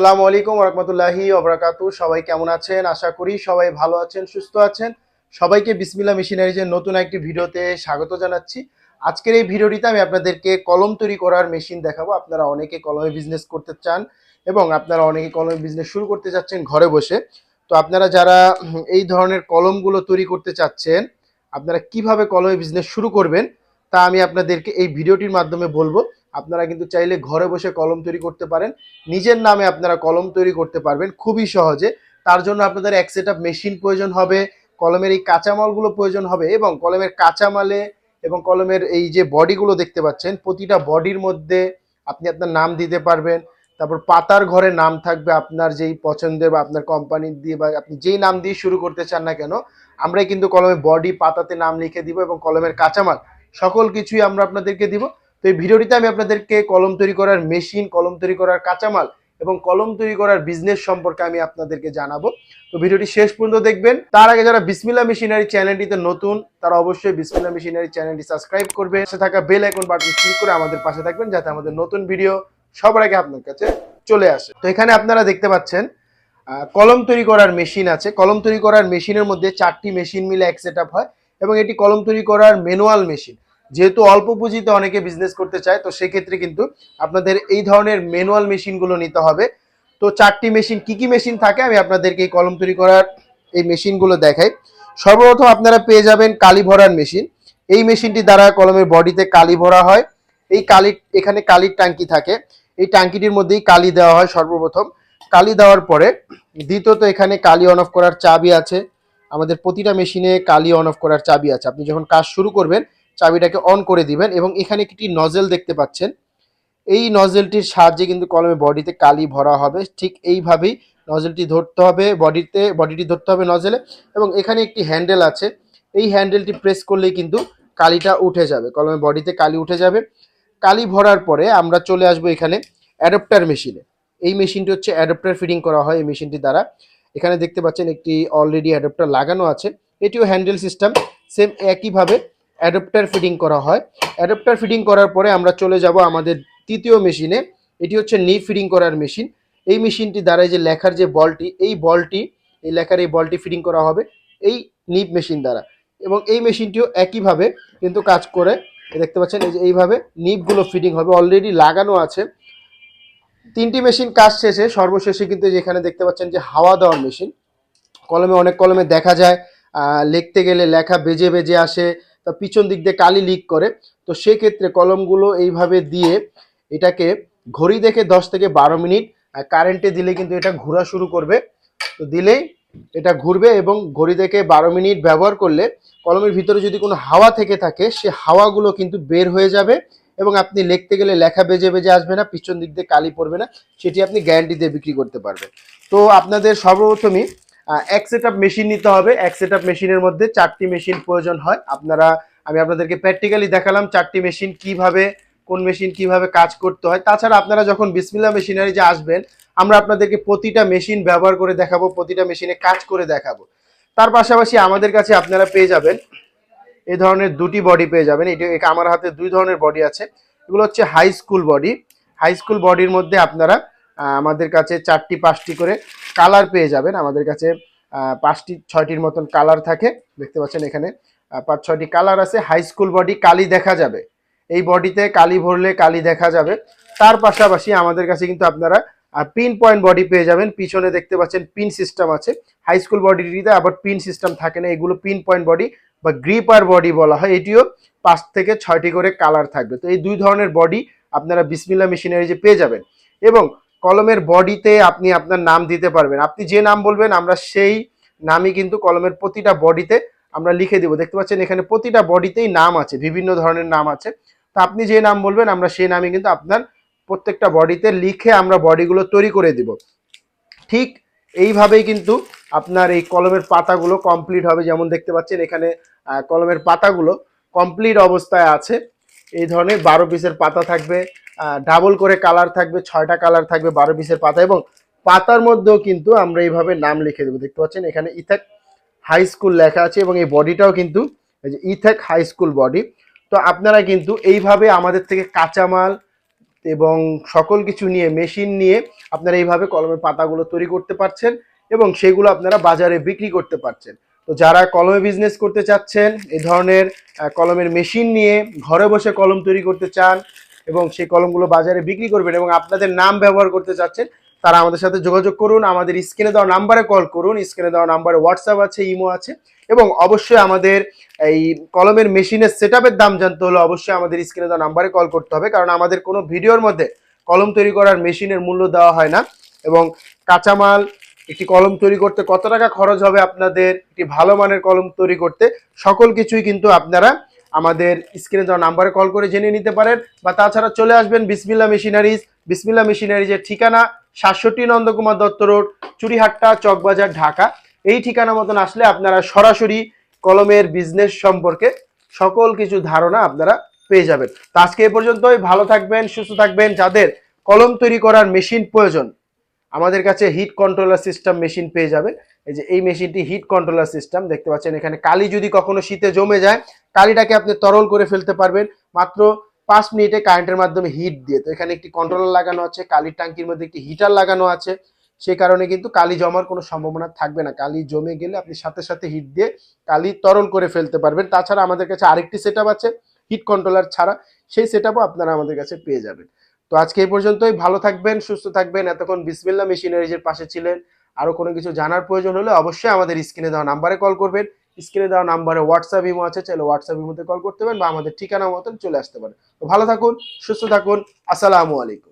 আসসালামু আলাইকুম রহমতুল্লাহি ওবরাকাতু সবাই কেমন আছেন? আশা করি সবাই ভালো আছেন, সুস্থ আছেন। সবাইকে বিসমিল্লা মেশিনারিজের নতুন একটি ভিডিওতে স্বাগত জানাচ্ছি। আজকের এই ভিডিওটিতে আমি আপনাদেরকে কলম তৈরি করার মেশিন দেখাবো। আপনারা অনেকে কলমে বিজনেস করতে চান এবং আপনারা অনেকে কলমে বিজনেস শুরু করতে চাচ্ছেন ঘরে বসে। তো আপনারা যারা এই ধরনের কলমগুলো তৈরি করতে চাচ্ছেন, আপনারা কীভাবে কলমে বিজনেস শুরু করবেন তা আমি আপনাদেরকে এই ভিডিওটির মাধ্যমে বলব। আপনারা কিন্তু চাইলে ঘরে বসে কলম তৈরি করতে পারেন। নিজের নামে আপনারা কলম তৈরি করতে পারবেন, খুবই সহজে। তার জন্য আপনাদের এক সেট মেশিন প্রয়োজন হবে, কলমের এই কাঁচামালগুলো প্রয়োজন হবে এবং কলমের কাঁচামালে এবং কলমের এই যে বডিগুলো দেখতে পাচ্ছেন, প্রতিটা বডির মধ্যে আপনি আপনার নাম দিতে পারবেন। তারপর পাতার ঘরে নাম থাকবে আপনার যেই পছন্দের বা আপনার কোম্পানির দিয়ে বা আপনি যেই নাম দিয়ে শুরু করতে চান না কেন, আমরাই কিন্তু কলমের বডি, পাতাতে নাম লিখে দিব এবং কলমের কাঁচামাল, সকল কিছুই আমরা আপনাদেরকে দিব। তো এই ভিডিওটিতে আমি আপনাদেরকে কলম তৈরি করার মেশিন, কলম তৈরি করার কাঁচামাল এবং কলম তৈরি করার বিজনেস সম্পর্কে আমি আপনাদেরকে জানাব। তো ভিডিওটি শেষ পর্যন্ত দেখবেন। তার আগে যারা বিসমিল্লা মেশিনারি চ্যানেলটিতে নতুন, তারা অবশ্যই বিসমিল্লা মেশিনারি চ্যানেলটি সাবস্ক্রাইব করবে। পাশে থাকা বেল আইকন বাটন ক্লিক করে আমাদের পাশে থাকবেন যাতে আমাদের নতুন ভিডিও সবার আগে আপনার কাছে চলে আসে। তো এখানে আপনারা দেখতে পাচ্ছেন কলম তৈরি করার মেশিন আছে। কলম তৈরি করার মেশিনের মধ্যে চারটি মেশিন মিলে এক সেট হয় এবং এটি কলম তৈরি করার ম্যানুয়াল মেশিন যেহেতু অল্প পুঁজিতে অনেকে বিজনেস করতে চায়, তো সেক্ষেত্রে কিন্তু আপনাদের এই ধরনের ম্যানুয়াল মেশিনগুলো নিতে হবে। তো চারটি মেশিন কি কি মেশিন থাকে আমি আপনাদেরকে এই কলম তৈরি করার এই মেশিনগুলো দেখাই। সর্বপ্রথম আপনারা পেয়ে যাবেন কালি ভরার মেশিন এই মেশিনটি দ্বারা কলমের বডিতে কালি ভরা হয়। এই কালি, এখানে কালির ট্যাঙ্কি থাকে। এই ট্যাঙ্কিটির মধ্যেই কালি দেওয়া হয় সর্বপ্রথম। কালি দেওয়ার পরে দ্বিতীয়ত এখানে কালি অন অফ করার চাবি আছে। আমাদের প্রতিটা মেশিনে কালি অন অফ করার চাবি আছে। আপনি যখন কাজ শুরু করবেন চাবিটাকে অন করে দিবেন এবং এখানে একটি নজেল দেখতে পাচ্ছেন। এই নজেলটির সাহায্যে কিন্তু কলমে বডিতে কালি ভরা হবে। ঠিক এইভাবেই নজেলটি ধরতে হবে বডিতে, বডিটি ধরতে হবে নজেলে এবং এখানে একটি হ্যান্ডেল আছে। এই হ্যান্ডেলটি প্রেস করলেই কিন্তু কালিটা উঠে যাবে। কলমে বডিতে কালি উঠে যাবে। কালি ভরার পরে আমরা চলে আসব এখানে অ্যাডাপ্টার মেশিনে এই মেশিনটি হচ্ছে অ্যাডাপ্টার ফিটিং করা হয় এই মেশিনটি দ্বারা। এখানে দেখতে পাচ্ছেন একটি অলরেডি অ্যাডাপ্টার লাগানো আছে। এটিও হ্যান্ডেল সিস্টেম সেম একইভাবে অ্যাডাপ্টার ফিটিং করা হয়। অ্যাডাপ্টার ফিটিং করার পরে আমরা চলে যাব আমাদের তৃতীয় মেশিনে। এটি হচ্ছে নি ফিটিং করার মেশিন। এই মেশিনটি দ্বারা এই যে লেখার যে বলটি, এই বলটি, এই লেখার এই বলটি ফিটিং করা হবে এই নিপ মেশিন দ্বারা। এবং এই মেশিনটিও একইভাবে কিন্তু কাজ করে। দেখতে পাচ্ছেন, এই যে এইভাবে নিপগুলো ফিটিং হবে। অলরেডি লাগানো আছে। তিনটি মেশিন কাজ শেষে, সর্বশেষে কিন্তু যেখানে দেখতে পাচ্ছেন যে হাওয়া দেওয়ার মেশিন। কলমে অনেক কলমে দেখা যায়। লিখতে গেলে লেখা বেজে বেজে আসে। তা পিছন দিক দিয়ে কালি লিক করে। তো সেক্ষেত্রে কলমগুলো এইভাবে দিয়ে এটাকে ঘড়ি দেখে দশ থেকে বারো মিনিট কারেন্টে দিলে কিন্তু এটা ঘোরা শুরু করবে। তো দিলেই এটা ঘুরবে এবং ঘড়ি দেখে বারো মিনিট ব্যবহার করলে কলমের ভিতরে যদি কোনো হাওয়া থেকে থাকে, সে হাওয়াগুলো কিন্তু বের হয়ে যাবে এবং আপনি লিখতে গেলে লেখা বেজে বেজে আসবে না, পিছন দিক দিয়ে কালি পড়বে না, সেটি আপনি গ্যারান্টি দিয়ে বিক্রি করতে পারবেন। তো আপনাদের সর্বপ্রথমই এক সেট মেশিন নিতে হবে। এক সেট মেশিনের মধ্যে চারটি মেশিন প্রয়োজন হয়। আপনারা, আমি আপনাদেরকে প্র্যাকটিক্যালি দেখালাম চারটি মেশিন কীভাবে, কোন মেশিন কীভাবে কাজ করতে হয়। তাছাড়া আপনারা যখন বিসমিল্লা মেশিনারি যে আসবেন, আমরা আপনাদেরকে প্রতিটা মেশিন ব্যবহার করে দেখাবো, প্রতিটা মেশিনে কাজ করে দেখাবো। তার পাশাপাশি আমাদের কাছে আপনারা পেয়ে যাবেন এই ধরনের দুটি বডি পেয়ে যাবেন। এটি আমার হাতে দুই ধরনের বডি আছে। এগুলো হচ্ছে high school body high school বডির মধ্যে আপনারা আমাদের কাছে চারটি পাঁচটি করে কালার পেয়ে যাবেন। আমাদের কাছে পাঁচটি, ছয়টির মতন কালার থাকে। দেখতে পাচ্ছেন এখানে পাঁচ, ছয়টি কালার আছে। হাই স্কুল বডি কালি দেখা যাবে। এই বডিতে কালি ভরলে কালি দেখা যাবে। তার পাশাপাশি আমাদের কাছে কিন্তু আপনারা পিন পয়েন্ট বডি পেয়ে যাবেন। পিছনে দেখতে পাচ্ছেন পিন সিস্টেম আছে। হাই স্কুল বডিটিতে আবার পিন সিস্টেম থাকে না। এগুলো পিন পয়েন্ট বডি বা গ্রিপার বডি বলা হয়। এটিও পাঁচ থেকে ছয়টি করে কালার থাকবে। তো এই দুই ধরনের বডি আপনারা বিসমিল্লা মেশিনারি যে পেয়ে যাবেন। এবং কলমের বডিতে আপনি আপনার নাম দিতে পারবেন। আপনি যে নাম বলবেন, আমরা সেই নামই কিন্তু কলমের প্রতিটা বডিতে আমরা লিখে দিব। দেখতে পাচ্ছেন, এখানে প্রতিটা বডিতেই নাম আছে, বিভিন্ন ধরনের নাম আছে। তো আপনি যে নাম বলবেন, আমরা সেই নামই কিন্তু আপনার প্রত্যেকটা বডিতে লিখে আমরা বডিগুলো তৈরি করে দিব। ঠিক এইভাবেই কিন্তু আপনার এই কলমের পাতাগুলো কমপ্লিট হবে। যেমন দেখতে পাচ্ছেন, এখানে কলমের পাতাগুলো কমপ্লিট অবস্থায় আছে। এই ধরনের বারো পিসের পাতা থাকবে। ডাবল করে কালার থাকবে, ছয়টা কালার থাকবে, বারো পিসের পাতা এবং পাতার মধ্যেও কিন্তু আমরা এইভাবে নাম লিখে দেবো। দেখতে পাচ্ছেন, এখানে ইথেক হাই স্কুল লেখা আছে এবং এই বডিটাও কিন্তু এই যে ইথেক হাই স্কুল বডি তো আপনারা কিন্তু এইভাবে আমাদের থেকে কাঁচামাল এবং সকল কিছু নিয়ে মেশিন নিয়ে আপনারা এইভাবে কলমের পাতাগুলো তৈরি করতে পারছেন এবং সেগুলো আপনারা বাজারে বিক্রি করতে পারছেন। তো যারা কলমে বিজনেস করতে চাচ্ছেন এই ধরনের কলমের মেশিন নিয়ে ঘরে বসে কলম তৈরি করতে চান এবং সেই কলমগুলো বাজারে বিক্রি করবেন এবং আপনাদের নাম ব্যবহার করতে চাচ্ছেন, তারা আমাদের সাথে যোগাযোগ করুন, আমাদের স্ক্রিনে দেওয়া নাম্বারে কল করুন, স্ক্রিনে দেওয়া নাম্বারে হোয়াটসঅ্যাপ আছে, ইমো আছে এবং অবশ্যই আমাদের এই কলমের মেশিনের সেট দাম জানতে হলে অবশ্যই আমাদের স্ক্রিনে দেওয়া নাম্বারে কল করতে হবে, কারণ আমাদের কোনো ভিডিওর মধ্যে কলম তৈরি করার মেশিনের মূল্য দেওয়া হয় না এবং কাঁচামাল, একটি কলম তৈরি করতে কত টাকা খরচ হবে আপনাদের, একটি ভালো মানের কলম তৈরি করতে, সকল কিছুই কিন্তু আপনারা আমাদের স্ক্রিনে দেওয়া নাম্বারে কল করে জেনে নিতে পারেন বা তাছাড়া চলে আসবেন বিসমিল্লা মেশিনারিজ। বিসমিল্লা মেশিনারিজের ঠিকানা সাতষট্টি নন্দকুমার দত্ত রোড চুরিহাট্টা চকবাজার, ঢাকা। এই ঠিকানা মতন আসলে আপনারা সরাসরি কলমের বিজনেস সম্পর্কে সকল কিছু ধারণা আপনারা পেয়ে যাবেন। তো আজকে এ পর্যন্তই। ভালো থাকবেন, সুস্থ থাকবেন। যাদের কলম তৈরি করার মেশিন প্রয়োজন, আমাদের কাছে হিট কন্ট্রোলার সিস্টেম মেশিন পেয়ে যাবেন। এই যে এই মেশিনটি হিট কন্ট্রোলার সিস্টেম, দেখতে পাচ্ছেন এখানে কালি যদি কখনো শীতে জমে যায়, কালিটাকে আপনি তরল করে ফেলতে পারবেন। মাত্র পাঁচ মিনিটে কারেন্টের মাধ্যমে হিট দিয়ে। তো এখানে একটি কন্ট্রোলার লাগানো আছে, কালির ট্যাঙ্কির মধ্যে একটি হিটার লাগানো আছে। সেই কারণে কিন্তু কালি জমার কোনো সম্ভাবনা থাকবে না। কালি জমে গেলে আপনি সাথে সাথে হিট দিয়ে কালি তরল করে ফেলতে পারবেন। তাছাড়া আমাদের কাছে আরেকটি সেট আছে, হিট কন্ট্রোলার ছাড়া। সেই সেট আপনারা আমাদের কাছে পেয়ে যাবেন। তো আজকে এই পর্যন্তই। ভালো থাকবেন, সুস্থ থাকবেন। এতক্ষণ বিসমিল্লা মেশিনারিজের পাশে ছিলেন। আরও কোনো কিছু জানার প্রয়োজন হলে অবশ্যই আমাদের স্ক্রিনে দেওয়া নাম্বারে কল করবেন। স্ক্রিনে দেওয়া নাম্বারে হোয়াটসঅ্যাপ ইমো আছে, চাইলে হোয়াটসঅ্যাপ ইমোতে কল করতে পারেন বা আমাদের ঠিকানা মতন চলে আসতে পারেন। তো ভালো থাকুন, সুস্থ থাকুন, আসসালামু আলাইকুম।